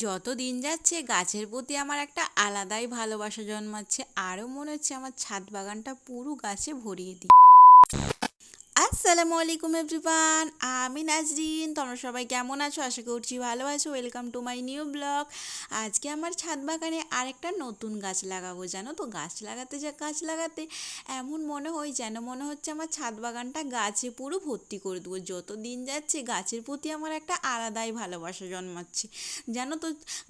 যত দিন যাচ্ছে, গাছের প্রতি আমার একটা আলাদাই ভালোবাসা জন্মাচ্ছে। আরও মনে হচ্ছে আমার ছাদ বাগানটা পুরো গাছে ভরিয়ে দিই। আসসালামু আলাইকুম এভরিওয়ান, আমি নাজরিন। তোমরা সবাই কেমন আছো? আশা করছি ভালো আছো। Welcome to my new blog আজকে আমার ছাদ বাগানে আরেকটা নতুন গাছ লাগাবো, জানো তো? গাছ লাগাতে যা, গাছ লাগাতে এমন মনে হয় যেন মনে হচ্ছে আমার ছাদ বাগানটা গাছে পুরো ভর্তি করে দেবো। যত দিন যাচ্ছে গাছের প্রতি আমার একটা আলাদাই ভালোবাসা জন্মাচ্ছে। জানো তো,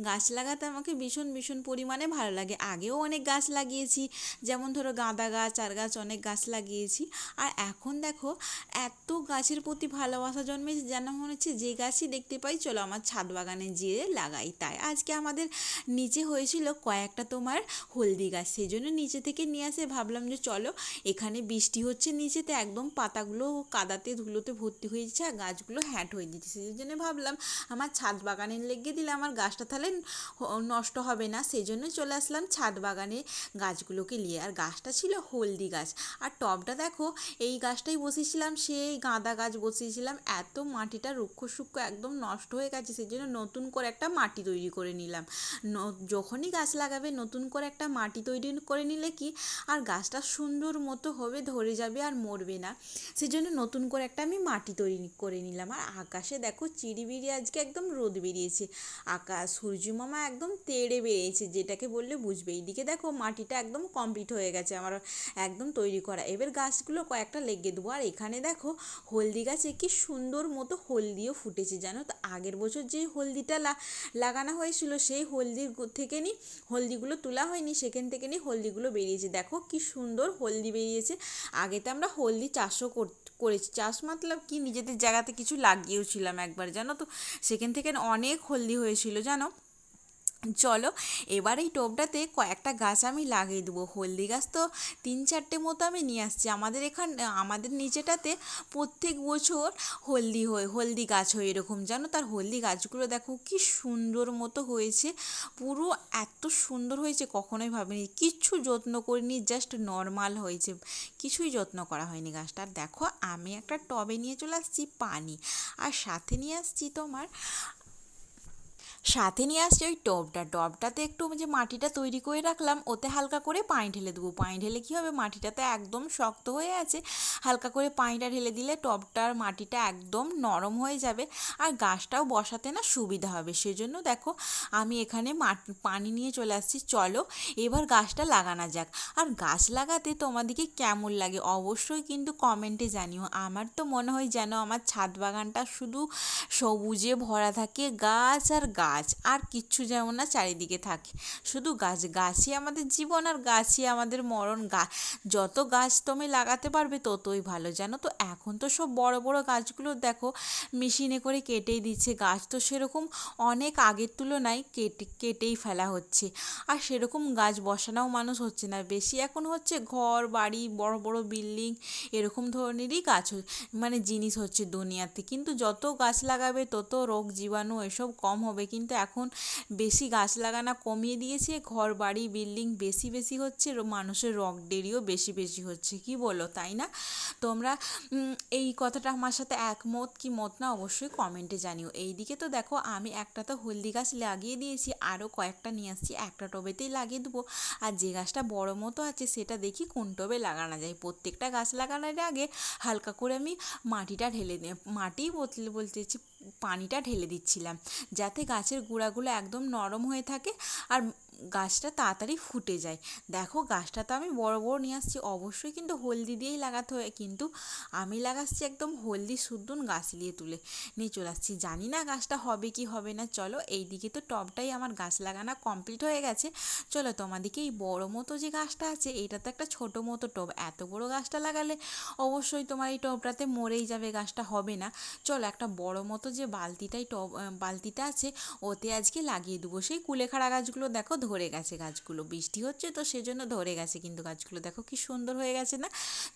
গাছ লাগাতে আমাকে ভীষণ ভীষণ পরিমাণে ভালো লাগে। আগেও অনেক গাছ লাগিয়েছি, যেমন ধরো গাঁদা গাছ আর গাছ অনেক গাছ লাগিয়েছি। আর এখন দেখো এত গাছের প্রতি ভালোবাসা জন্মেছে যেন মনে হচ্ছে যে গাছই দেখতে পাই, চলো আমার ছাদ বাগানে যেয়ে লাগাই। তাই আজকে আমাদের নিচে হয়েছিল কয়েকটা তোমার হলদি গাছ, সেই জন্য নিচে থেকে নিয়ে আসে। ভাবলাম যে চলো, এখানে বৃষ্টি হচ্ছে নিচেতে, একদম পাতাগুলো কাদাতে, ধুলোতে ভর্তি হয়ে যাচ্ছে আর গাছগুলো হ্যাট হয়ে যাচ্ছে সেই জন্য ভাবলাম আমার ছাদ বাগানে লেগে দিলে আমার গাছটা তাহলে নষ্ট হবে না। সেই জন্য চলে আসলাম ছাদ বাগানে গাছগুলোকে নিয়ে। আর গাছটা ছিল হলদি গাছ। আর টবটা দেখো, এই গাছটাই বসিয়েছিলাম সেই গাঁদা গাছ বসিয়েছিলাম। এত মাটিটা রুক্ষ সূক্ষ্ম একদম নষ্ট হয়ে গেছে, সেই জন্য নতুন করে একটা মাটি তৈরি করে নিলাম। যখনই গাছ লাগাবে, নতুন করে একটা মাটি তৈরি করে নিলে কি আর গাছটা সুন্দর মতো হবে, ধরে যাবে আর মরবে না। সেই জন্য নতুন করে একটা আমি মাটি তৈরি করে নিলাম। আর আকাশে দেখো চিড়িবিড়ি আজকে একদম রোদ বেরিয়েছে। আকাশ, সূর্যমামা একদম তেড়ে বেরিয়েছে, যেটাকে বললে বুঝবে। এইদিকে দেখো মাটিটা একদম কমপ্লিট হয়ে গেছে আমার, একদম তৈরি করা। এবার গাছগুলো কয়েকটা লেগে দেবো। আর এখানে দেখো, হলদি গাছে কি সুন্দর মতো হলদিও ফুটেছে, জানো তো? আগের বছর যে হলদিটা লাগানো হয়েছিল, সেই হলদির থেকে নি হলদিগুলো তোলা হয়নি, সেখান থেকে নি হলদিগুলো বেরিয়েছে। দেখো কি সুন্দর হলদি বেরিয়েছে। আগে তো আমরা হলদি চাষও করেছি। চাষ মতলব কি? নিজেদের জায়গাতে কিছু লাগিয়েও ছিলাম একবার, জানো তো? সেখান থেকে অনেক হলদি হয়েছিল, জানো? চলো, এবার এই টোপটাতে কয়েকটা গাছ আমি লাগিয়ে দেবো। হলদি গাছ তো তিন চারটে মতো আমি নিয়ে আসছি। আমাদের এখান, আমাদের নিচেটাতে প্রত্যেক বছর হলদি হয়, হলদি গাছ হয় এরকম। জানো, তার হলদি গাছগুলো দেখো কি সুন্দর মতো হয়েছে। পুরো এত সুন্দর হয়েছে, কখনোই ভাবিনি। কিচ্ছু যত্ন করিনি জাস্ট নর্মাল হয়েছে। কিছুই যত্ন করা হয়নি গাছটার। দেখো, আমি একটা টবে নিয়ে চলে আসছি পানি। আর সাথে নিয়ে আসছি তোমার সাথে নিয়ে আসছি ওই টবটা টবটাতে একটু যে মাটিটা তৈরি করে রাখলাম, ওতে হালকা করে পানি ঢেলে দেবো। পানি ঢেলে কী হবে? মাটিটাতে একদম শক্ত হয়ে আছে। হালকা করে পানিটা ঢেলে দিলে টবটার মাটিটা একদম নরম হয়ে যাবে আর গাছটাও বসাতে না সুবিধা হবে। সেজন্য দেখো, আমি এখানে পানি নিয়ে চলে আসছি। চলো, এবার গাছটা লাগানো যাক। আর গাছ লাগাতে তোমাদেরকে কেমন লাগে অবশ্যই কিন্তু কমেন্টে জানিও। আমার তো মনে হয় যেন আমার ছাদ বাগানটা শুধু সবুজে ভরা থাকে গাছ আর গাছ। গাছ, আর কিচ্ছু যেমন না চারিদিকে থাকে। শুধু গাছ, গাছই আমাদের জীবন আর গাছই আমাদের মরণ। গা, যত গাছ তুমি লাগাতে পারবে ততই ভালো, জানো তো? এখন তো সব বড় বড় গাছগুলো দেখো, মেশিনে করে কেটেই দিচ্ছে। গাছ তো সেরকম অনেক আগের তুলনায় কেটে, কেটেই ফেলা হচ্ছে। আর সেরকম গাছ বসানোও মানুষ হচ্ছে না। বেশি এখন হচ্ছে ঘর, বাড়ি, বড় বড় বিল্ডিং, এরকম ধরনেরই গাছ মানে জিনিস হচ্ছে দুনিয়াতে। কিন্তু যত গাছ লাগাবে তত রোগ জীবাণু এসব কম হবে। কিন্তু কিন্তু এখন বেশি গাছ লাগানো কমিয়ে দিয়েছে, ঘর, বাড়ি, বিল্ডিং বেশি বেশি হচ্ছে মানুষের রক ডেরিও বেশি বেশি হচ্ছে, কি বলো, তাই না? তোমরা এই কথাটা আমার সাথে একমত, কি মত না অবশ্যই কমেন্টে জানিও। এই দিকে তো দেখো, আমি একটা তো হলদি গাছ লাগিয়ে দিয়েছি, আরও কয়েকটা নিয়ে আসছি, একটা টবেতেই লাগিয়ে দেবো। আর যে গাছটা বড় মতো আছে, সেটা দেখি কোন টবে লাগানো যায়। প্রত্যেকটা গাছ লাগানোর আগে হালকা করে আমি মাটিটা ঢেলে দিই মাটি বলতে বলতেছি পানিটা ঢেলে দিচ্ছিলাম যাতে গাছের গুঁড়াগুলো একদম নরম হয়ে থাকে আর গাছটা তাড়াতাড়ি ফুটে যায়। দেখো গাছটা তো আমি বড় বড় নিয়ে আসছি, অবশ্যই কিন্তু হলদি দিয়েই লাগাতে হয়, কিন্তু আমি লাগাচ্ছি একদম হলদি শুদ্ধন গাছ দিয়ে তুলে নিয়ে চলে আসছি। জানি না গাছটা হবে কি হবে না, চলো এই দিকে তো টবটাই আমার গাছ লাগানো কমপ্লিট হয়ে গেছে। চলো তোমাদেরকে এই বড় মতো যে গাছটা আছে, এটা তো একটা ছোট মতো টব এত বড় গাছটা লাগালে অবশ্যই তোমার এই টবটাতে মরেই যাবে, গাছটা হবে না। চলো একটা বড় মতো যে বালতিটাই টব বালতিটা আছে, ওতে আজকে লাগিয়ে দেবো। সেই কুলেখাড়া গাছগুলো দেখো ধরে গেছে গাছগুলো। বৃষ্টি হচ্ছে তো সেজন্য ধরে গেছে কিন্তু গাছগুলো। দেখো কি সুন্দর হয়ে গেছে না?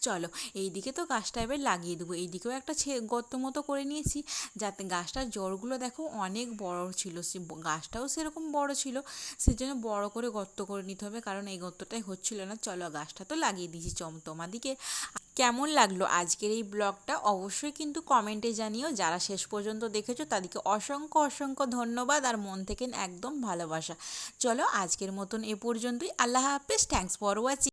চলো এই দিকে তো গাছটা এবার লাগিয়ে দেবো। এই দিকেও একটা ছে, গর্ত মতো করে নিয়েছি। যাতে গাছটার জড়গুলো দেখো অনেক বড় ছিল। সে গাছটাও সেরকম বড় ছিল। সেজন্য বড় করে গর্ত করে নিতে হবে। কারণ এই গর্তটাই হচ্ছিল না। চলো, গাছটা তো লাগিয়ে দিয়েছি চম তোমাদিকে। কেমন লাগল আজকের এই ব্লগটা অবশ্যই কিন্তু কমেন্টে জানিও। যারা শেষ পর্যন্ত দেখেছ তাদেরকে অসংখ্য অসংখ্য ধন্যবাদ আর মন থেকে একদম ভালোবাসা। চলো আজকের মতন এ পর্যন্তই। আল্লাহ হাফেজ। Thanks for watching